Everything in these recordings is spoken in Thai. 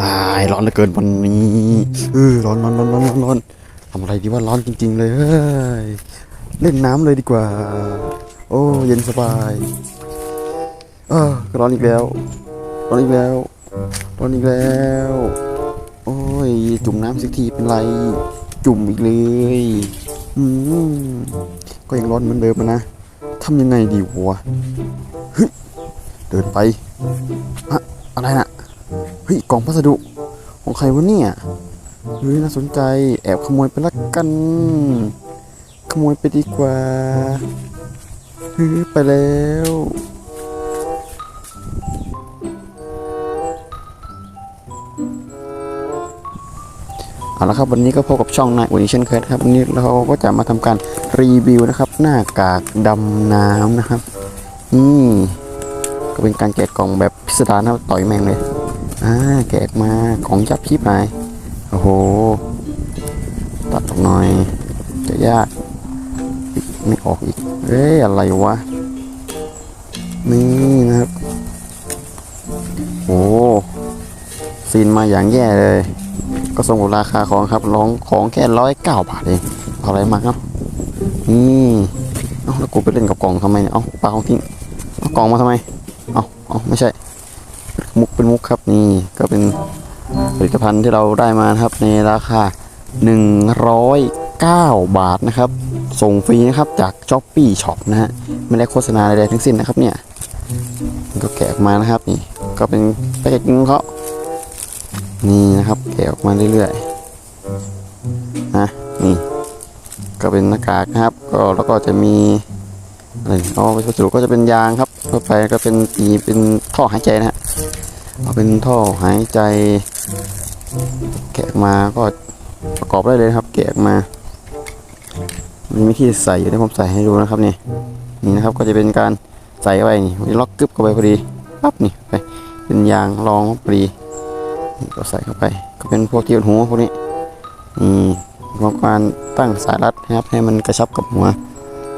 อายร้อนเหลือเกินวันนี้เออร้อนร้อนร้อนร้อนร้อนอนทำอะไรดีว่าร้อนจริง ๆ เลยเฮ้ยเล่นน้ำเลยดีกว่า โอ้เย็นสบายเออร้อนอีกแล้ว ร้อนอีกแล้ว ร้อนอีกแล้ว โอ้ย จุ่มน้ำสักทีเป็นไร จุ่มอีกเลยอืมก็ยังร้อนเหมือนเดิมนะทำยังไงดีวะเฮ้ยเดินไปอะอะไรนะ เฮ้ยกล่องพัสดุของใครวะเนี่ยเฮ้ยน่าสนใจแอบขโมยไปละกัน ขโมยไปดีกว่าเฮ้ยไปแล้วเอาละครับวันนี้ก็พบกับช่องนายอุ่นเช่นเคยนะครับวันนี้เราก็จะมาทำการรีวิวนะครับ หน้ากากดำน้ำนะครับนี่ก็เป็นการแกะกล่องแบบพิสดารนะครับต่อยแมงเลย อ่าแกะออกมาของจับชิบหายโอ้โห ตัดออกหน่อย จะยาก ไม่ออกอีก เอ้ยอะไรวะ นี่นะครับ โอ้ซีนมาอย่างแย่เลย ก็สมกับราคาของครับร้องของแค่ร้อยเก้าบาทเองเอาอะไรมาครับนี่เอาแล้วกูไปเล่นกับกล่องทำไมเนี่ยเอาปลาของทิ้งเอากล่องมาทำไมเอาเอาไม่ใช่ มุกเป็นมุกครับนี่ก็เป็นผลิตภัณฑ์ที่เราได้มาครับในราคา 109 บาทนะครับ ส่งฟรีนะครับจาก s h อ p e e Shop นะฮะไม่ได้โฆษณาใดๆทั้งสิ้นนะครับเนี่ยก็แกะออกมานะครับนี่ก็เป็นแพ็กเกจของเขานี่นะครับแกะออกมาเรื่อยๆนะนี่ก็เป็นหน้ากากนะครับ ก็แล้วก็จะมีอะไรอ๋อวัสดุก็จะเป็นยางครับทั่วไปก็เป็นตีเป็นท่อหายใจนะฮะ เอาเป็นท่อหายใจ แกะออกมาก็ประกอบได้เลยครับ แกะออกมา มันมีที่ใส่อยู่ที่ผมใส่ให้ดูนะครับนี่นี่นะครับก็จะเป็นการใส่ไว้นี่ล็อกกึบเข้าไปพอดีปั๊บนี่ไปเป็นยางรองพอดีนี่ก็ใส่เข้าไป ก็เป็นพวกเกี่ยวหัวพวกนี้นี่ของการตั้งสายรัดนะครับ ให้มันกระชับกับหัว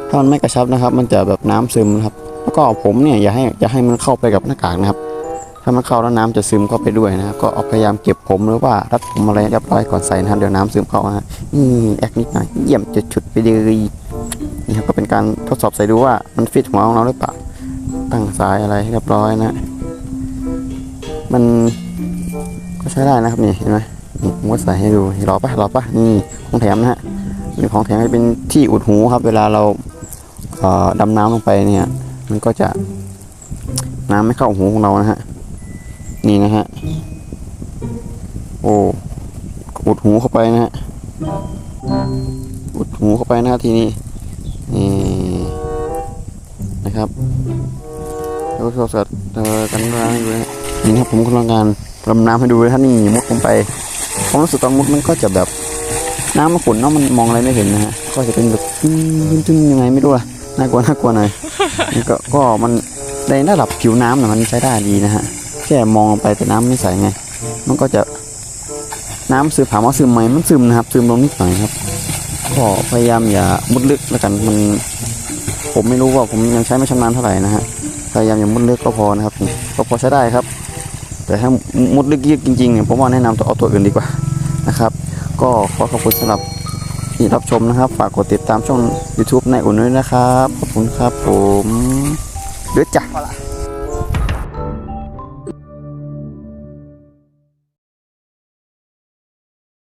ถ้ามันไม่กระชับนะครับ มันจะแบบน้ำซึมนะครับ แล้วก็ผมเนี่ยอย่าให้อย่าให้มันเข้าไปกับหน้ากากนะครับ ถ้ามันเข้าแล้วน้ำจะซึมเข้าไปด้วยนะครับก็เอาพยายามเก็บผมหรือว่ารัดผมอะไรเรียบร้อยก่อนใส่นะครับเดี๋ยวน้ำซึมเข้านะฮะนี่แอคนิดหน่อยเยี่ยมจะฉุดไปเลยนี่ครับก็เป็นการทดสอบใส่ดูว่ามันฟิตหัวของเราหรือเปล่าตั้งสายอะไรให้เรียบร้อยนะ มันก็ใช้ได้นะครับนี่เห็นไหมผมก็ใส่ให้ดูรอปะรอปะนี่ของแถมนะฮะนี่ของแถมจะเป็นที่อุดหูครับ เวลาเราเดำน้ำลงไปเนี่ย มันก็จะน้ำไม่เข้าหูของเรานะฮะ นี่นะฮะ โอ้อุดหูเข้าไปนะฮะ อุดหูเข้าไปนะทีนี้ นี่นะครับแล้วก็สดเอ่อกันร้านให้ดูนะฮะนี่นะครับผมกำลังการรำน้ำให้ดูเลยท่านนี่มุดลงไปความรู้สึกตอนมุดมันก็จะแบบน้ำมันขุ่นเนาะมันมองอะไรไม่เห็นนะฮะ ก็จะเป็นแบบตึ้งตึ้งยังไงไม่รู้ล่ะน่ากลัวน่ากลัวหน่อยก็ก็มันในระดับผิวน้ำน่ะมันใช้ได้ดีนะฮะ แค่มองไปแต่น้ำไม่ใสไง มันก็จะน้ำซึมถามว่าซึมไหมมันซึมนะครับ ซึมลงนิดหน่อยครับก็พยายามอย่ามุดลึกแล้วกันมัน ผมไม่รู้ว่าผมยังใช้ไม่ชำนาญเท่าไหร่นะฮะพยายามอย่ามุดลึกก็พอนะครับก็พอใช้ได้ครับ แต่ถ้ามุดลึกๆจริงๆเนี่ยผมว่าแนะนำตัวเอาตัวอื่นดีกว่านะครับ ก็ขอขอบคุณสำหรับที่รับชมนะครับ ฝากกดติดตามช่อง YouTube ในอุ่นด้วยนะครับ ขอบคุณครับผมเดือดจ้ะ